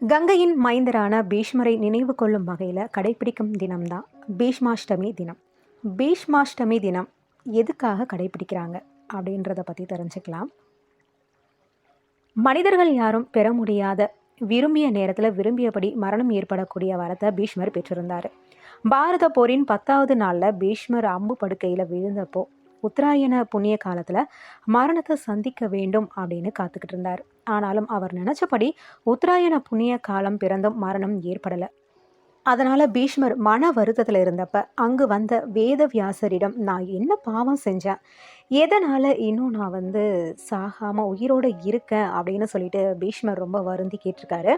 கங்கையின் மைந்தரான பீஷ்மரை நினைவு கொள்ளும் வகையில் கடைபிடிக்கும் தினம்தான் பீஷ்மாஷ்டமி தினம். பீஷ்மாஷ்டமி தினம் எதுக்காக கடைபிடிக்கிறாங்க அப்படின்றத பற்றி தெரிஞ்சுக்கலாம். மனிதர்கள் யாரும் பெற முடியாத விரும்பிய நேரத்தில் விரும்பியபடி மரணம் ஏற்படக்கூடிய வரத்தை பீஷ்மர் பெற்றிருந்தார். பாரத போரின் பத்தாவது நாளில் பீஷ்மர் அம்பு படுக்கையில் விழுந்தப்போ உத்தராயண புண்ணிய காலத்தில் மரணத்தை சந்திக்க வேண்டும் அப்படின்னு காத்துக்கிட்டு இருந்தார். ஆனாலும் அவர் நினச்சபடி உத்தராயண புண்ணிய காலம் பிறந்தும் மரணம் ஏற்படலை. அதனால் பீஷ்மர் மன வருத்தத்தில் இருந்தப்ப அங்கு வந்த வேதவியாசரிடம் நான் என்ன பாவம் செஞ்சேன்? எதனால் இன்னும் நான் வந்து சாகாமல் உயிரோடு இருக்கேன்? அப்படின்னு சொல்லிட்டு பீஷ்மர் ரொம்ப வருந்தி கேட்டிருக்காரு.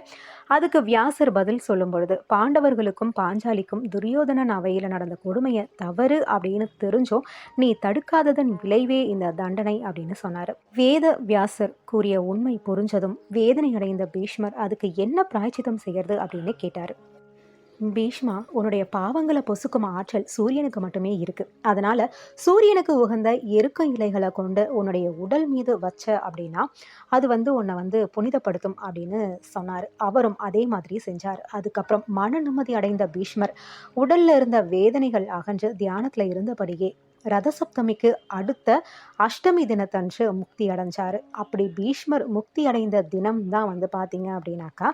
அதுக்கு வியாசர் பதில் சொல்லும் பொழுது பாண்டவர்களுக்கும் பாஞ்சாலிக்கும் துரியோதனன் அவையில் நடந்த கொடுமையை தவறு அப்படின்னு தெரிஞ்சும் நீ தடுக்காததன் விளைவே இந்த தண்டனை அப்படின்னு சொன்னார். வேத வியாசர் கூறிய உண்மை புரிஞ்சதும் வேதனை அடைந்த பீஷ்மர் அதுக்கு என்ன பிராய்ச்சித்தம் செய்யறது? அப்படின்னு கேட்டார். பீஷ்மா உன்னுடைய பாவங்களை பொசுக்கும் ஆற்றல் சூரியனுக்கு மட்டுமே இருக்கு. அதனால சூரியனுக்கு உகந்த எருக்க இலைகளை கொண்டு உன்னுடைய உடல் மீது வச்ச அப்படின்னா அது வந்து உன்னை வந்து புனிதப்படுத்தும் அப்படின்னு சொன்னார். அவரும் அதே மாதிரி செஞ்சார். அதுக்கப்புறம் மன நிம்மதி அடைந்த பீஷ்மர் உடல்ல இருந்த வேதனைகள் அகன்று தியானத்துல இருந்தபடியே ரதசப்தமிக்கு அடுத்த அஷ்டமி தினத்தன்று முக்தி அடைஞ்சார். அப்படி பீஷ்மர் முக்தி அடைந்த தினம் தான் வந்து பார்த்தீங்க அப்படின்னாக்கா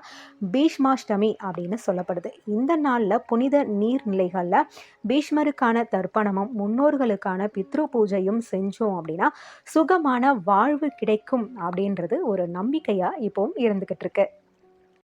பீஷ்மாஷ்டமி அப்படின்னு சொல்லப்படுது. இந்த நாளில் புனித நீர்நிலைகளில் பீஷ்மருக்கான தர்ப்பணமும் முன்னோர்களுக்கான பித்ரு பூஜையும் செஞ்சோம் அப்படின்னா சுகமான வாழ்வு கிடைக்கும் அப்படின்றது ஒரு நம்பிக்கையாக இப்போவும் இருந்துக்கிட்டு இருக்கு.